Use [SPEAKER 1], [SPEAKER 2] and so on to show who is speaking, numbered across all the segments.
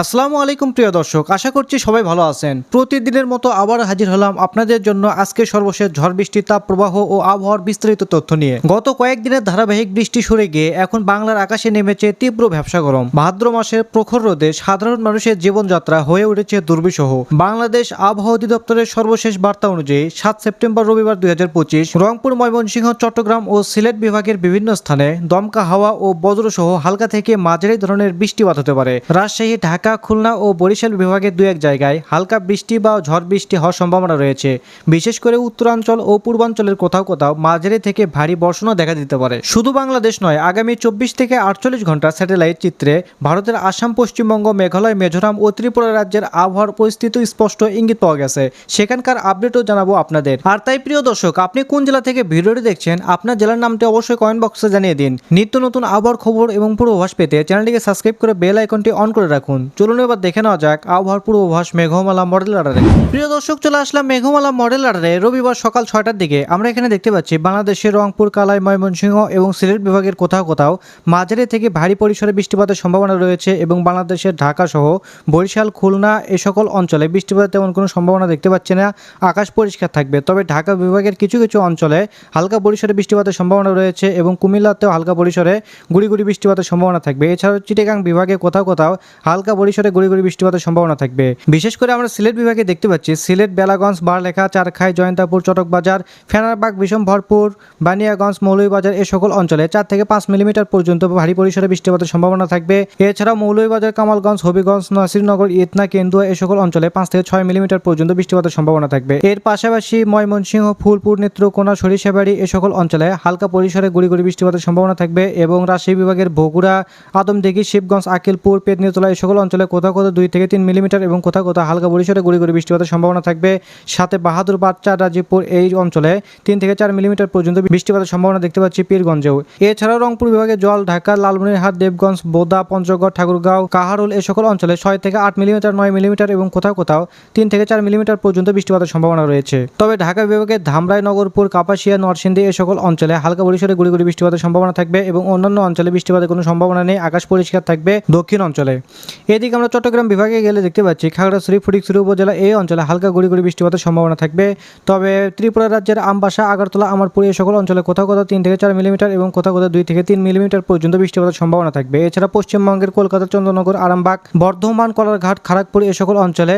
[SPEAKER 1] আসসালামু আলাইকুম প্রিয় দর্শক, আশা করছি সবাই ভালো আছেন। প্রতিদিনের মতো আবার হাজির হলাম আপনাদের জন্য আজকে সর্বশেষ ঝড় বৃষ্টি তাপ প্রবাহ ও আবহাওয়ার বিস্তারিত তথ্য নিয়ে। গত কয়েকদিনের ধারাবাহিক বৃষ্টি সরে গিয়ে এখন বাংলার আকাশে নেমেছে তীব্র ব্যবসা গরম। ভাদ্র মাসের প্রখর রোদে সাধারণ মানুষের জীবনযাত্রা হয়ে উঠেছে দুর্বিষহ। বাংলাদেশ আবহাওয়া অধিদপ্তরের সর্বশেষ বার্তা অনুযায়ী সাত সেপ্টেম্বর রবিবার দুই হাজার পঁচিশ রংপুর, ময়মনসিংহ, চট্টগ্রাম ও সিলেট বিভাগের বিভিন্ন স্থানে দমকা হাওয়া ও বজ্রসহ হালকা থেকে মাঝারি ধরনের বৃষ্টিপাত হতে পারে। রাজশাহী, ঢাকা খুলনা ও বরিশাল বিভাগের দু এক জায়গায় হালকা বৃষ্টি বা ঝড় বৃষ্টি হওয়ার সম্ভাবনা রয়েছে। বিশেষ করে উত্তরাঞ্চল ও পূর্বাঞ্চলের কোথাও কোথাও মাঝারি থেকে ভারী বর্ষণও দেখা দিতে পারে। শুধু বাংলাদেশ নয়, আগামী চব্বিশ থেকে আটচল্লিশ ঘণ্টা স্যাটেলাইট চিত্রে ভারতের আসাম, পশ্চিমবঙ্গ, মেঘালয়, মিজোরাম ও ত্রিপুরা রাজ্যের আবহাওয়ার পরিস্থিতি স্পষ্ট ইঙ্গিত পাওয়া গেছে। সেখানকার আপডেটও জানাব আপনাদের। আর তাই প্রিয় দর্শক, আপনি কোন জেলা থেকে ভিডিওটি দেখছেন, আপনার জেলার নামটি অবশ্যই কমেন্ট বক্সে জানিয়ে দিন। নিত্য নতুন আবহাওয়ার খবর এবং পূর্বাভাস পেতে চ্যানেলটিকে সাবস্ক্রাইব করে বেল আইকনটি অন করে রাখুন। চলুন এবার দেখে নেওয়া যাক আবহাওয়ার পূর্বাভাস মেঘমালা মডেল আডারে প্রিয় দর্শক, চলে আসলাম মেঘমালা মডেল আডারে রবিবার সকাল ছয়টার দিকে আমরা এখানে দেখতে পাচ্ছি বাংলাদেশের রংপুর, কালাই, ময়মনসিংহ এবং সিলেট বিভাগের কোথাও কোথাও মাঝারি থেকে ভারী পরিসরে বৃষ্টিপাতের সম্ভাবনা রয়েছে এবং বাংলাদেশের ঢাকা সহ বরিশাল, খুলনা এ সকল অঞ্চলে বৃষ্টিপাতের তেমন কোনো সম্ভাবনা দেখতে পাচ্ছি না। আকাশ পরিষ্কার থাকবে। তবে ঢাকা বিভাগের কিছু কিছু অঞ্চলে হালকা পরিসরে বৃষ্টিপাতের সম্ভাবনা রয়েছে এবং কুমিল্লাতেও হালকা পরিসরে গুড়ি গুড়ি বৃষ্টিপাতের সম্ভাবনা থাকবে। এছাড়াও চিটেগাং বিভাগে কোথাও কোথাও হালকা পরিসরে গুড়ি গুড়ি বৃষ্টিপাতের সম্ভাবনা থাকবে। বিশেষ করে আমরা সিলেট বিভাগে দেখতে পাচ্ছি, সিলেট, বেলাগঞ্জ, বারলেখা, চারখাই, জয়ন্তাপুর, চটকবাজার, ফেনারবাগ বিষম ভরপুর বানিয়াগঞ্জ, মৌলভীবাজার এ সকল অঞ্চলে চার থেকে পাঁচ মিলিমিটার পর্যন্ত ভারী পরিসরে বৃষ্টিপাতের সম্ভাবনা থাকবে। এছাড়াও মৌলভীবাজার, কামালগঞ্জ, হবিগঞ্জ, নাসিরনগর, ইতনা, কেন্দুয়া এ সকল অঞ্চলে পাঁচ থেকে ছয় মিলিমিটার পর্যন্ত বৃষ্টিপাতের সম্ভাবনা থাকবে। এর পাশাপাশি ময়মনসিংহ, ফুলপুর, নেত্রকোনা, সরিষাবাড়ি এ সকল অঞ্চলে হালকা পরিসরে গুড়ি গুড়ি বৃষ্টিপাতের সম্ভাবনা থাকবে এবং রাজশাহী বিভাগের বগুড়া, আদমদিঘি, শিবগঞ্জ, আকিলপুর, পেতনিতলা এই সকল অঞ্চলে কোথাও কোথাও দুই থেকে তিন মিলিমিটার এবং কোথাও কোথাও হালকা পরিসরে গুড়ি গুড়ি বৃষ্টিপাতের সম্ভাবনা থাকবে। সাথে বাহাদুর বাচ্চা রাজীবপুর এই অঞ্চলে তিন থেকে চার মিলিমিটার পর্যন্ত বৃষ্টিপাতের সম্ভাবনা দেখতে পাচ্ছি পীরগঞ্জেও। এছাড়াও রংপুর বিভাগে জল, ঢাকা, লালমনিরহাট, দেবগঞ্জ, বোদা, পঞ্চগড়, ঠাকুরগাঁও, কাহারুল এ সকল অঞ্চলে ছয় থেকে আট মিলিমিটার, নয় মিলিমিটার এবং কোথাও কোথাও তিন থেকে চার মিলিমিটার পর্যন্ত বৃষ্টিপাতের সম্ভাবনা রয়েছে। তবে ঢাকা বিভাগের ধামরাই, নগরপুর, কাপাসিয়া, নরসিংদী এ সকল অঞ্চলে হালকা পরিসরে গুড়ি গুড়ি বৃষ্টিপাতের সম্ভাবনা থাকবে এবং অন্যান্য অঞ্চলে বৃষ্টিপাতের কোনো সম্ভাবনা নেই, আকাশ পরিষ্কার থাকবে দক্ষিণ অঞ্চলে। এদিকে আমরা চট্টগ্রাম বিভাগে গেলে দেখতে পাচ্ছি খাগড়া খাগড়াছড়ি ফটিকছড়ি উপজেলা এই অঞ্চলে হালকা গুড়ি গুড়ি বৃষ্টিপাতের সম্ভাবনা থাকবে। তবে ত্রিপুরা রাজ্যের আমবাসা, আগরতলা, আমারপুর এই সকল অঞ্চলে কোথাও কোথাও তিন থেকে চার মিলিমিটার এবং কোথাও কোথাও দুই থেকে তিন মিলিমিটার পর্যন্ত বৃষ্টিপাতের সম্ভাবনা থাকবে। এছাড়া পশ্চিমবঙ্গের কলকাতা, চন্দ্রনগর, আরামবাগ, বর্ধমান, কলারঘাট খড়গপুর এই সকল অঞ্চলে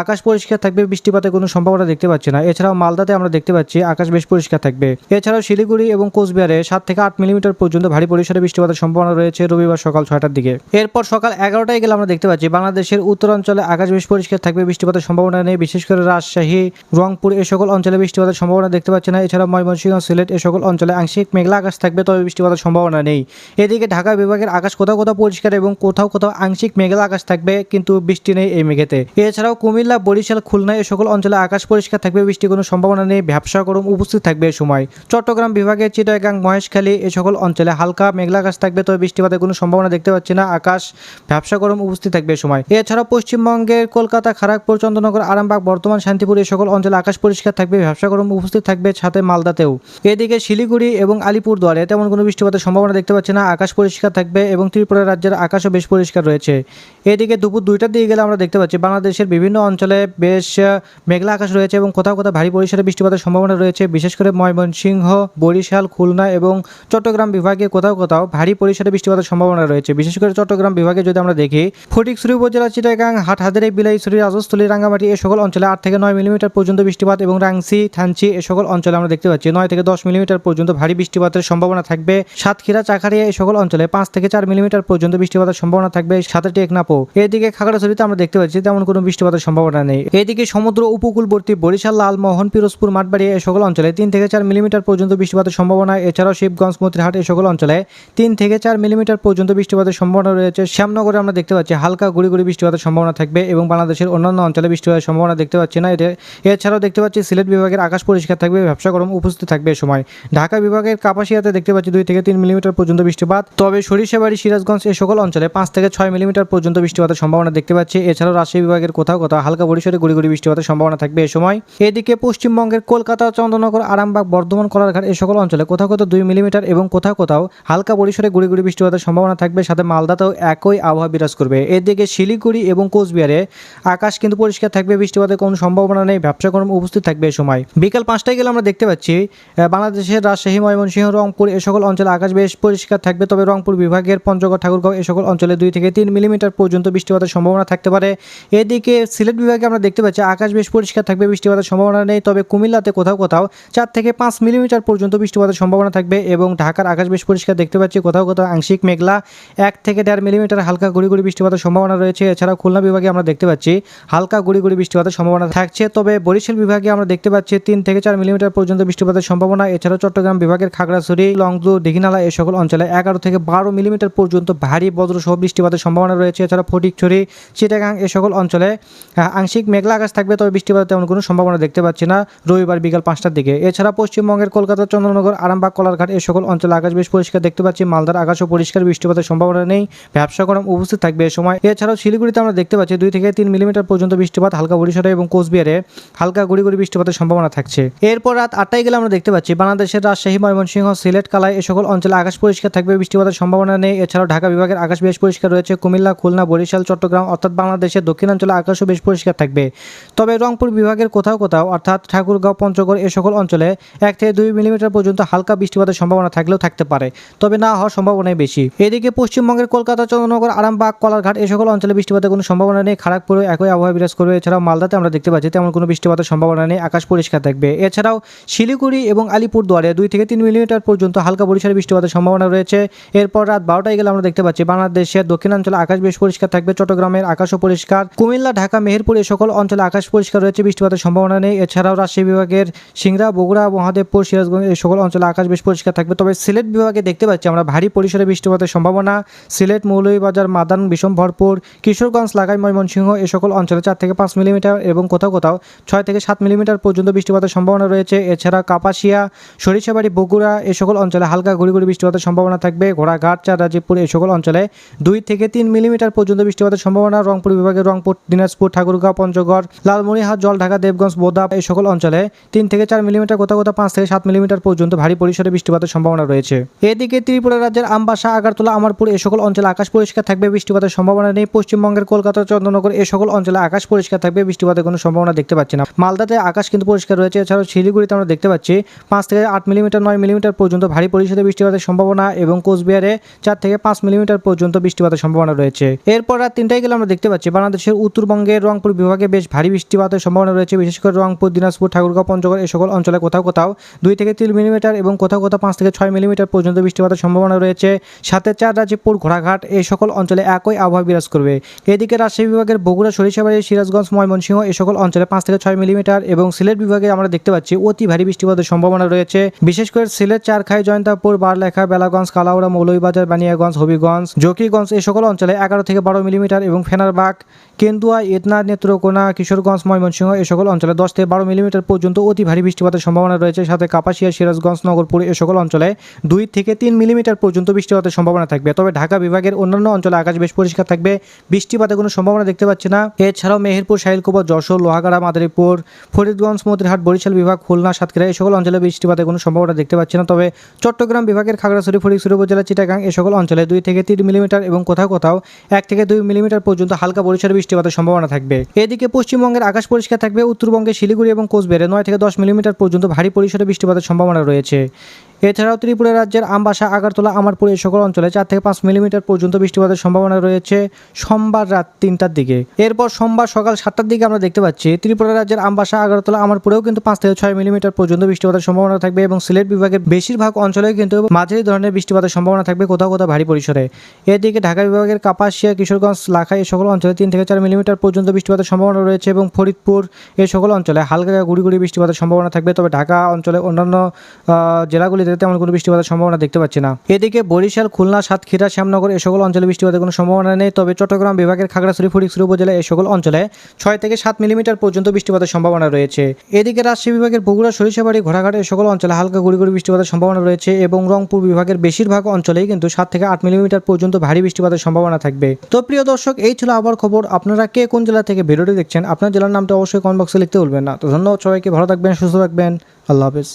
[SPEAKER 1] আকাশ পরিষ্কার থাকবে, বৃষ্টিপাতের কোনো সম্ভাবনা দেখতে পাচ্ছি না। এছাড়াও মালদাতে আমরা দেখতে পাচ্ছি আকাশ বেশ পরিষ্কার থাকবে। এছাড়াও শিলিগুড়ি এবং কোচবিহারে সাত থেকে আট মিলিমিটার পর্যন্ত ভারী পরিসরে বৃষ্টিপাতের সম্ভাবনা রয়েছে রবিবার সকাল ছয়টার দিকে। এরপর সকাল এগারোটায় গেলে আমরা দেখতে পাচ্ছি। বাংলাদেশের উত্তরাঞ্চলে আকাশ বেশ পরিষ্কার থাকবে, বৃষ্টিপাতের সম্ভাবনা নেই। বিশেষ করে রাজশাহী, রংপুর এ সকল অঞ্চলে বৃষ্টিপাতের সম্ভাবনা দেখতে পাচ্ছি না। এছাড়া ময়মনসিংহ, সিলেট এ সকল অঞ্চলে আংশিক মেঘলা আকাশ থাকবে, তবে বৃষ্টিপাতের সম্ভাবনা নেই। এদিকে ঢাকা বিভাগের আকাশ কোথাও কোথাও পরিষ্কার এবং কোথাও কোথাও আংশিক মেঘলা আকাশ থাকবে, কিন্তু বৃষ্টি নেই এই মেঘেতে। এছাড়াও কুমিল্লা, বরিশাল, খুলনা এ সকল অঞ্চলে আকাশ পরিষ্কার থাকবে, বৃষ্টির কোনো সম্ভাবনা নেই। ব্যবসা গরম উপস্থিত থাকবে এ সময়। চট্টগ্রাম বিভাগের চিটাগাং, মহেশখালী এ সকল অঞ্চলে হালকা মেঘলা আকাশ থাকবে, তবে বৃষ্টিপাতের কোনো সম্ভাবনা দেখতে পাচ্ছি না। আকাশ, ব্যবসা গরম উপস্থিত থাকবে সময়। এছাড়া পশ্চিমবঙ্গের কলকাতা খড়গপুর চন্দ্রনগর আরামবাগ বর্তমান শান্তিপুর এই সকল অঞ্চলে আকাশ পরিষ্কার থাকবে, ব্যবসা গরম উপস্থিত থাকবে সাথে মালদাতেও। এদিকে শিলিগুড়ি এবং আলিপুরদুয়ারে তেমন কোনো বৃষ্টিপাতের সম্ভাবনা দেখতে পাচ্ছি না, আকাশ পরিষ্কার থাকবে এবং ত্রিপুরা রাজ্যের আকাশও বেশ পরিষ্কার রয়েছে। এদিকে দুপুর দুইটার দিকে গেলে আমরা দেখতে পাচ্ছি, বাংলাদেশের বিভিন্ন অঞ্চলে বেশ মেঘলা আকাশ রয়েছে এবং কোথাও কোথাও ভারী পরিসরে বৃষ্টিপাতের সম্ভাবনা রয়েছে। বিশেষ করে ময়মনসিংহ, বরিশাল, খুলনা এবং চট্টগ্রাম বিভাগে কোথাও কোথাও ভারী পরিসরে বৃষ্টিপাতের সম্ভাবনা রয়েছে। বিশেষ করে চট্টগ্রাম বিভাগে যদি আমরা দেখি ফটিকছড়ি উপজেলা চিটাগাং, হাটহাজারি, বিলাইছড়ি, রাজস্থলী, রাঙ্গামাটি এ সকল অঞ্চলে আট থেকে নয় মিলিমিটার পর্যন্ত বৃষ্টিপাত এবং রাংসি, থানচি এ সকল অঞ্চলে আমরা দেখতে পাচ্ছি। নয় থেকে দশ মিলিমিটার পর্যন্ত ভারী বৃষ্টিপাতের সম্ভাবনা থাকবে। সাতক্ষীরা, চাকারিয়া এই সকল অঞ্চলে পাঁচ থেকে চার মিলিমিটার পর্যন্ত বৃষ্টিপাতের সম্ভাবনা থাকবে। সাথে টেকনাপো এদিকে খাগড়াছড়িতে আমরা দেখতে পাচ্ছি তেমন কোনো বৃষ্টিপাতের সম্ভাবনা নেই। এদিকে সমুদ্র উপকূলবর্তী বরিশাল, লালমোহন, পিরোজপুর মাঠবাড়ি এই সকল অঞ্চলে তিন থেকে চার মিলিমিটার পর্যন্ত বৃষ্টিপাতের সম্ভাবনা। এছাড়াও শিবগঞ্জ, মতিরহাট এই সকল অঞ্চলে তিন থেকে চার মিলিমিটার পর্যন্ত বৃষ্টিপাতের সম্ভাবনা রয়েছে। শ্যামনগরে আমরা দেখতে পাচ্ছি হালকা গুড়ি গুড়ি বৃষ্টি হওয়ার সম্ভাবনা থাকবে এবং বাংলাদেশের অন্যান্য অঞ্চলে বৃষ্টি হওয়ার সম্ভাবনা দেখতে পাচ্ছি না। এদের এছাড়াও দেখতে পাচ্ছি সিলেট বিভাগের আকাশ পরিষ্কার থাকবে, ব্যবসা গরম উপস্থিত থাকবে সময়। ঢাকা বিভাগের কাপাসিয়াতে দেখতে পাচ্ছি দুই থেকে তিন মিলিমিটার পর্যন্ত বৃষ্টিপাত। তবে সরিষাবাড়ি, সিরাজগঞ্জ এ সকল অঞ্চলে পাঁচ থেকে ছয় মিলিমিটার পর্যন্ত বৃষ্টিপাতের সম্ভাবনা দেখতে পাচ্ছি। এছাড়াও রাজশাহী বিভাগের কোথাও কোথাও হালকা পরিসরে গুড়ি গুড়ি বৃষ্টিপাতের সম্ভাবনা থাকবে এ সময়। এদিকে পশ্চিমবঙ্গের কলকাতা, চন্দ্রনগর, আরামবাগ, বর্ধমান, কলারঘাট এ সকল অঞ্চলে কোথাও কোথাও দুই মিলিমিটার এবং কোথাও কোথাও হালকা পরিসরে গুড়ি গুড়ি বৃষ্টিপাতের সম্ভাবনা থাকবে। সাথে মালদাতেও একই আবহাওয়া বিরাজ করবে। এদিকে শিলিগুড়ি এবং কোচবিহারে আকাশ কিন্তু পরিষ্কার থাকবে বৃষ্টিপাতের কোনো সম্ভাবনা নেই, ব্যবসা কর্ম উপস্থিত থাকবে এই সময়। বিকাল পাঁচটায় গেলে আমরা দেখতে পাচ্ছি বাংলাদেশের রাজশাহী, ময়মনসিংহ, রংপুর এ সকল অঞ্চলে আকাশ বেশ পরিষ্কার থাকবে, তবে রংপুর বিভাগের পঞ্চগড়, ঠাকুরগাঁও এ সকল অঞ্চলে দুই থেকে তিন মিলিমিটার পর্যন্ত বৃষ্টিপাতের সম্ভাবনা থাকতে পারে। এদিকে সিলেট বিভাগে আমরা দেখতে পাচ্ছি, আকাশ বেশ পরিষ্কার থাকবে, বৃষ্টিপাতের সম্ভাবনা নেই, তবে কুমিল্লাতে কোথাও কোথাও চার থেকে পাঁচ মিলিমিটার পর্যন্ত বৃষ্টিপাতের সম্ভাবনা থাকবে এবং ঢাকার আকাশ বেশ পরিষ্কার দেখতে পাচ্ছি, কোথাও কোথাও আংশিক মেঘলা, এক থেকে দেড় মিলিমিটার হালকা গুড়ি গুড়ি বৃষ্টিপাতের সম্ভাবনা রয়েছে। এছাড়া খুলনা বিভাগে আমরা দেখতে পাচ্ছি হালকা গুড়ি গুড়ি বৃষ্টিপাতের সম্ভাবনা থাকছে। তবে বরিশাল বিভাগে আমরা দেখতে পাচ্ছি তিন থেকে চার মিলিমিটার পর্যন্ত বৃষ্টিপাতের সম্ভাবনা। এছাড়াও চট্টগ্রাম বিভাগের খাগড়াছড়ি, লংদু, দিঘিনালা এই সকল অঞ্চলে এগারো থেকে বারো মিলিমিটার পর্যন্ত ভারী বজ্রসহ বৃষ্টিপাতের সম্ভাবনা রয়েছে। এছাড়া ফটিকছড়ি, চিটাগাং এ সকল অঞ্চলে আংশিক মেঘলা আকাশ থাকবে, তবে বৃষ্টিপাতের তেমন কোনো সম্ভাবনা দেখতে পাচ্ছি না রবিবার বিকাল পাঁচটার দিকে। এছাড়া পশ্চিমবঙ্গের কলকাতা, চন্দ্রনগর, আরামবাগ, কলারঘাট এ সকল অঞ্চলে আকাশ বেশ পরিষ্কার। দেখতে পাচ্ছি মালদার আকাশও পরিষ্কার, বৃষ্টিপাতের সম্ভাবনা নেই। ব্যবসা গরম উপস্থিত থাকবে এ সময়। এছাড়াও শিলিগুড়িতে আমরা দেখতে পাচ্ছি দুই থেকে তিন মিলিমিটার পর্যন্ত বৃষ্টিপাত হালকা বরিশালে এবং কোচবিহারে হালকা গুড়ি গুড়ি বৃষ্টিপাতের সম্ভাবনা থাকছে। এরপর রাত আটটায় গেলে আমরা দেখতে পাচ্ছি বাংলাদেশের রাজশাহী, ময়মনসিংহ, সিলেট, কালাই এ সকল অঞ্চলে আকাশ পরিষ্কার থাকবে, বৃষ্টিপাতের সম্ভাবনা নেই। এছাড়াও ঢাকা বিভাগের আকাশ বেশ পরিষ্কার রয়েছে। কুমিল্লা, খুলনা, বরিশাল, চট্টগ্রাম অর্থাৎ বাংলাদেশের দক্ষিণাঞ্চলে আকাশও বেশ পরিষ্কার থাকবে। তবে রংপুর বিভাগের কোথাও কোথাও অর্থাৎ ঠাকুরগাঁও, পঞ্চগড় এ সকল অঞ্চলে এক থেকে দুই মিলিমিটার পর্যন্ত হালকা বৃষ্টিপাতের সম্ভাবনা থাকলেও থাকতে পারে। তবে না হওয়ার সম্ভাবনাই বেশি। এদিকে পশ্চিমবঙ্গের কলকাতা, চন্দ্রনগর, আরামবাগ কলারঘাট এ সকল অঞ্চলে বৃষ্টিপাতের কোনো সম্ভাবনা নেই। খড়গপুরে একই আবহাওয়া বিরাজ করবে। এছাড়াও মালদাতে আমরা দেখতে পাচ্ছি তেমন কোনো বৃষ্টিপাতের সম্ভাবনা নেই। আকাশ পরিষ্কার থাকবে। এছাড়াও শিলিগুড়ি এবং আলিপুরদুয়ারে দুই থেকে তিন মিলিমিটার পর্যন্ত হালকা বরিশালে বৃষ্টিপাতের সম্ভাবনা রয়েছে। এরপর রাত বারোটায় গেলে আমরা দেখতে পাচ্ছি বাংলাদেশের দক্ষিণাঞ্চলে আকাশ বেশ পরিষ্কার থাকবে। চট্টগ্রামের আকাশও পরিষ্কার। কুমিল্লা, ঢাকা, মেহেরপুর এ সকল অঞ্চলে আকাশ পরিষ্কার রয়েছে। বৃষ্টিপাতের সম্ভাবনা নেই। এছাড়াও রাজশাহী বিভাগের সিংড়া, বগুড়া, মহাদেবপুর, সিরাজগঞ্জ এই সকল অঞ্চলে আকাশ বেশ পরিষ্কার থাকবে। তবে সিলেট বিভাগে দেখতে পাচ্ছি আমরা ভারী পরিসরে বৃষ্টিপাতের সম্ভাবনা। সিলেট, মৌলভীবাজার মাদান বিষম ভরপুর। কিশোরগঞ্জ, লাগাই, ময়মনসিংহ এ সকল অঞ্চলে চার থেকে পাঁচ মিলিমিটার এবং কোথাও কোথাও ছয় থেকে সাত মিলিমিটার পর্যন্ত বৃষ্টিপাতের সম্ভাবনা রয়েছে। এছাড়া কাপাসিয়া, সরিষাবাড়ি, বগুড়া এ সকল অঞ্চলে হালকা গুড়ি গুড়ি বৃষ্টিপাতের সম্ভাবনা থাকবে। ঘোড়াঘাট, চার রাজীবপুর এই সকল অঞ্চলে দুই থেকে তিন মিলিমিটার পর্যন্ত বৃষ্টিপাতের সম্ভাবনা। রংপুর বিভাগের রংপুর, দিনাজপুর, ঠাকুরগাঁও, পঞ্চগড়, লালমনিরহাট, জলঢাকা, দেবগঞ্জ, বোদা এই সকল অঞ্চলে তিন থেকে চার মিলিমিটার, কোথাও কোথাও পাঁচ থেকে সাত মিলিমিটার পর্যন্ত ভারী পরিসরে বৃষ্টিপাতের সম্ভাবনা রয়েছে। এদিকে ত্রিপুরা রাজ্যের আমবাসা, আগারতলা, আমারপুর এ সকল অঞ্চলে আকাশ পরিষ্কার থাকবে। বৃষ্টিপাতের সম্ভাবনা নেই। পশ্চিমবঙ্গের কলকাতা চন্দ্রনগর এ সকল অঞ্চলে আকাশ পরিষ্কার থাকবে। বৃষ্টিপাতের কোনো সম্ভাবনা দেখতে পাচ্ছি না। মালদাতে আকাশ কিন্তু পরিষ্কার রয়েছে। এছাড়াও শিলিগুড়িতে আমরা দেখতে পাচ্ছি পাঁচ থেকে আট মিলিমিটার, নয় মিলিমিটার পর্যন্ত ভারী পরিসরে বৃষ্টিপাতের সম্ভাবনা এবং কোচবিহারে চার থেকে পাঁচ মিলিমিটার পর্যন্ত বৃষ্টিপাতের সম্ভাবনা রয়েছে। এরপর রাত তিনটায় গেলে আমরা দেখতে পাচ্ছি বাংলাদেশের উত্তরবঙ্গের রংপুর বিভাগে বেশ ভারী বৃষ্টিপাতের সম্ভাবনা রয়েছে। বিশেষ করে রংপুর, দিনাজপুর, ঠাকুরগাঁও, পঞ্চগড় এই সকল অঞ্চলে কোথাও কোথাও দুই থেকে তিন মিলিমিটার এবং কোথাও কোথাও পাঁচ থেকে ছয় মিলিমিটার পর্যন্ত বৃষ্টিপাতের সম্ভাবনা রয়েছে। সাথে চার রাজীবপুর ঘোড়াঘাট এই সকল অঞ্চলে একই আবহাওয়া বিরাজ করবে। এদিকে রাজশাহী বিভাগের বগুড়া, সরিষাবাড়ি, সিরাজগঞ্জ, ময়মনসিংহ এ সকল অঞ্চলে পাঁচ থেকে ছয় মিলিমিটার এবং সিলেট বিভাগে আমরা দেখতে পাচ্ছি অতি ভারী বৃষ্টিপাতের সম্ভাবনা রয়েছে। বিশেষ করে সিলেট, চারখাই, জয়ন্তাপুর, বারলেখা, বেলাগঞ্জ, কালাউড়া, মৌলভীবাজার, বানিয়াগঞ্জ, হবিগঞ্জ, জকিগঞ্জ এই সকল অঞ্চলে এগারো থেকে বারো মিলিমিটার এবং ফেনারবাগ, কেন্দুয়া, ইতনা, নেত্রকোনা, কিশোরগঞ্জ, ময়মনসিংহ এ সকল অঞ্চলে দশ থেকে বারো মিলিমিটার পর্যন্ত অতি ভারী বৃষ্টিপাতের সম্ভাবনা রয়েছে। সাথে কাপাসিয়া, সিরাজগঞ্জ, নগরপুর এ সকল অঞ্চলে দুই থেকে তিন মিলিমিটার পর্যন্ত বৃষ্টিপাতের সম্ভাবনা থাকবে। তবে ঢাকা বিভাগের অন্যান্য অঞ্চলে আকাশ বেশ পরিষ্কার থাকবে। বৃষ্টিপাতের কোনো সম্ভাবনা দেখতে পাচ্ছি না। এছাড়াও মেহেরপুর, শাহিলকুপা, যশোর, লোহাগাড়া, মাদারীপুর, ফরিদগঞ্জ, মতিরহাট, বরিশাল বিভাগ, খুলনা, সাতক্ষীরা এই সকল অঞ্চলে বৃষ্টিপাতের কোনো সম্ভাবনা দেখতে পাচ্ছি না। তবে চট্টগ্রাম বিভাগের খাগড়াছড়ি ফটিকছড়ি উপজেলা, চিটাগাং এই সকল অঞ্চলে দুই থেকে তিন মিলিমিটার এবং কোথাও কোথাও এক থেকে দুই মিলিমিটার পর্যন্ত হালকা বরিশালে বৃষ্টিপাতের সম্ভাবনা থাকবে। এদিকে পশ্চিমবঙ্গের আকাশ পরিষ্কার থাকবে উত্তরবঙ্গে শিলিগুড়ি এবং কোচবিহারে নয় থেকে দশ মিলিমিটার পর্যন্ত ভারী পরিসরে বৃষ্টিপাতের সম্ভাবনা রয়েছে। এছাড়াও ত্রিপুরা রাজ্যের আমবাসা আগারতলা আমারপুর এই সকল অঞ্চলে চার থেকে পাঁচ মিলিমিটার পর্যন্ত বৃষ্টিপাতের সম্ভাবনা রয়েছে সোমবার রাত তিনটার দিকে। এরপর সোমবার সকাল সাতটার দিকে আমরা দেখতে পাচ্ছি ত্রিপুরা রাজ্যের আমবাসা আগারতলা আমারপুরেও কিন্তু পাঁচ থেকে ছয় মিলিমিটার পর্যন্ত বৃষ্টিপাতের সম্ভাবনা থাকবে এবং সিলেট বিভাগের বেশিরভাগ অঞ্চলে কিন্তু মাঝারি ধরনের বৃষ্টিপাতের সম্ভাবনা থাকবে কোথাও কোথাও ভারী পরিসরে। এদিকে ঢাকা বিভাগের কাপাসিয়া কিশোরগঞ্জ লাখা এই সকল অঞ্চলে তিন থেকে চার মিলিমিটার পর্যন্ত বৃষ্টিপাতের সম্ভাবনা রয়েছে এবং ফরিদপুর এই সকল অঞ্চলে হালকা গুড়ি গুড়ি বৃষ্টিপাতের সম্ভাবনা থাকবে। তবে ঢাকা অঞ্চলে অন্যান্য আহ, জেলাগুলিতে তেমন কোনো বৃষ্টিপাতের সম্ভাবনা দেখতে পাচ্ছি না। এদিকে বরিশাল, খুলনা, সাতক্ষীরা, শ্যামনগর এই সকল অঞ্চলে বৃষ্টিপাতের কোনো সম্ভাবনা নেই। তবে চট্টগ্রাম বিভাগের খাগড়াছড়ি ফটিকছড়ি উপজেলা এই সকল অঞ্চলে ছয় থেকে সাত মিলিমিটার পর্যন্ত বৃষ্টিপাতের সম্ভাবনা রয়েছে। এদিকে রাজশাহী বিভাগের বগুড়া, সরিষাবাড়ি, ঘোড়াঘাট এই সকল অঞ্চলে হালকা গুড়ি গুড়ি বৃষ্টিপাতের সম্ভাবনা রয়েছে এবং রংপুর বিভাগের বেশিরভাগ অঞ্চলেই কিন্তু সাত থেকে আট মিলিমিটার পর্যন্ত ভারী বৃষ্টিপাতের সম্ভাবনা থাকবে। তো প্রিয় দর্শক, এই ছিল আবার খবর। আপনারা কে কোন জেলা থেকে ভিডিওটি দেখছেন, আপনার জেলার নামটা অবশ্যই কমেন্ট বক্সে লিখতে ভুলবেন না। তো ধন্যবাদ সবাইকে, ভালো থাকবেন, সুস্থ থাকবেন। আল্লাহ হাফেজ।